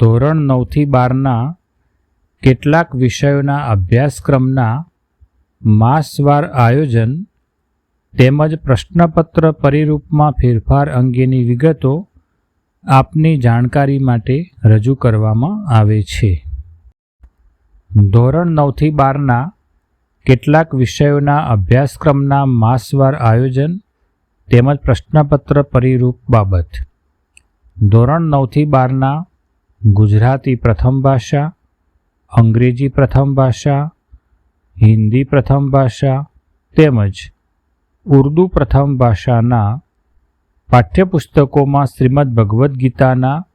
ધોરણ નવથી બારના કેટલાક વિષયોના અભ્યાસક્રમના માસવાર આયોજન તેમજ પ્રશ્નપત્ર પરિરૂપમાં ફેરફાર અંગેની વિગતો આપની જાણકારી માટે રજૂ કરવામાં આવે છે. ધોરણ નવથી બારના કેટલાક વિષયોના અભ્યાસક્રમના માસવાર આયોજન તેમજ પ્રશ્નપત્ર પરિરૂપ બાબત. ધોરણ નવથી બારના ગુજરાતી પ્રથમ ભાષા, અંગ્રેજી પ્રથમ ભાષા, હિન્દી પ્રથમ ભાષા તેમજ ઉર્દૂ પ્રથમ ભાષાના પાઠ્યપુસ્તકોમાં શ્રીમદ ભગવદ્ ગીતાના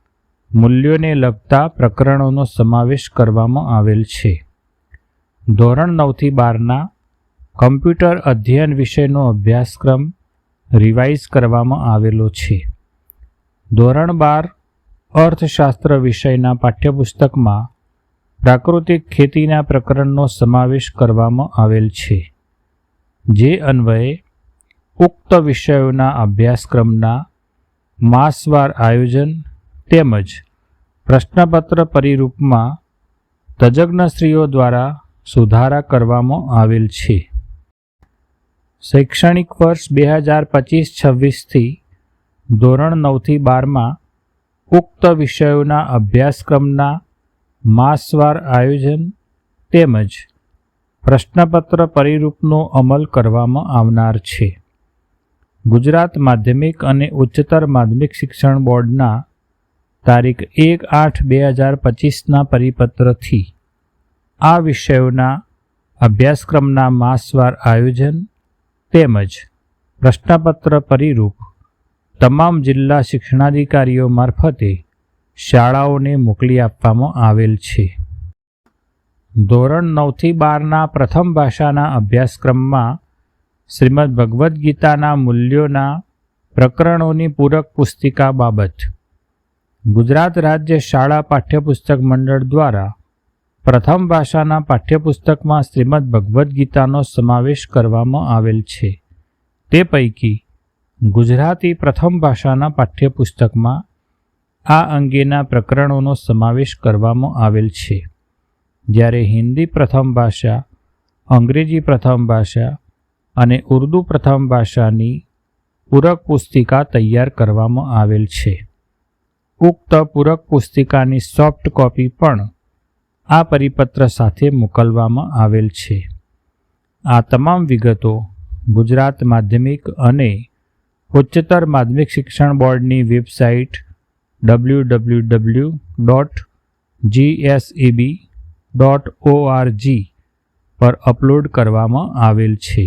મૂલ્યોને લગતા પ્રકરણોનો સમાવેશ કરવામાં આવેલ છે. ધોરણ નવથી બારના કમ્પ્યુટર અધ્યયન વિષયનો અભ્યાસક્રમ રિવાઇઝ કરવામાં આવેલો છે. ધોરણ બાર અર્થશાસ્ત્ર વિષયના પાઠ્યપુસ્તકમાં પ્રાકૃતિક ખેતીના પ્રકરણનો સમાવેશ કરવામાં આવેલ છે, જે અન્વયે ઉક્ત વિષયોના અભ્યાસક્રમના માસવાર આયોજન તેમજ પ્રશ્નપત્ર પરિરૂપમાં તજજ્ઞશ્રીઓ દ્વારા સુધારા કરવામાં આવેલ છે. શૈક્ષણિક વર્ષ બે હજાર પચીસ છવ્વીસથી ધોરણ નવથી બારમાં ઉક્ત વિષયોના અભ્યાસક્રમના માસવાર આયોજન તેમજ પ્રશ્નપત્ર પરિરૂપનો અમલ કરવામાં આવનાર છે. ગુજરાત માધ્યમિક અને ઉચ્ચતર માધ્યમિક શિક્ષણ બોર્ડના તારીખ એક આઠ બે હજાર પચીસના પરિપત્રથી આ વિષયોના અભ્યાસક્રમના માસવાર આયોજન તેમજ પ્રશ્નપત્ર પરિરૂપ તમામ જિલ્લા શિક્ષણાધિકારીઓ મારફતે શાળાઓને મોકલી આપવામાં આવેલ છે. ધોરણ નવથી બારના પ્રથમ ભાષાના અભ્યાસક્રમમાં શ્રીમદ ભગવદ્ ગીતાના મૂલ્યોના પ્રકરણોની પૂરક પુસ્તિકા બાબત. ગુજરાત રાજ્ય શાળા પાઠ્યપુસ્તક મંડળ દ્વારા પ્રથમ ભાષાના પાઠ્યપુસ્તકમાં શ્રીમદ ભગવદ્ ગીતાનો સમાવેશ કરવામાં આવેલ છે. તે પૈકી ગુજરાતી પ્રથમ ભાષાના પાઠ્યપુસ્તકમાં આ અંગેના પ્રકરણોનો સમાવેશ કરવામાં આવેલ છે. જ્યારે હિન્દી પ્રથમ ભાષા, અંગ્રેજી પ્રથમ ભાષા અને ઉર્દૂ પ્રથમ ભાષાની પૂરક પુસ્તિકા તૈયાર કરવામાં આવેલ છે. ઉક્ત પૂરક પુસ્તિકાની સોફ્ટ કોપી પણ આ પરિપત્ર સાથે મોકલવામાં આવેલ છે. આ તમામ વિગતો ગુજરાત માધ્યમિક અને ઉચ્ચતર માધ્યમિક શિક્ષણ બોર્ડની website W W W dot GSEB dot ORG પર અપલોડ કરવામાં આવેલ છે.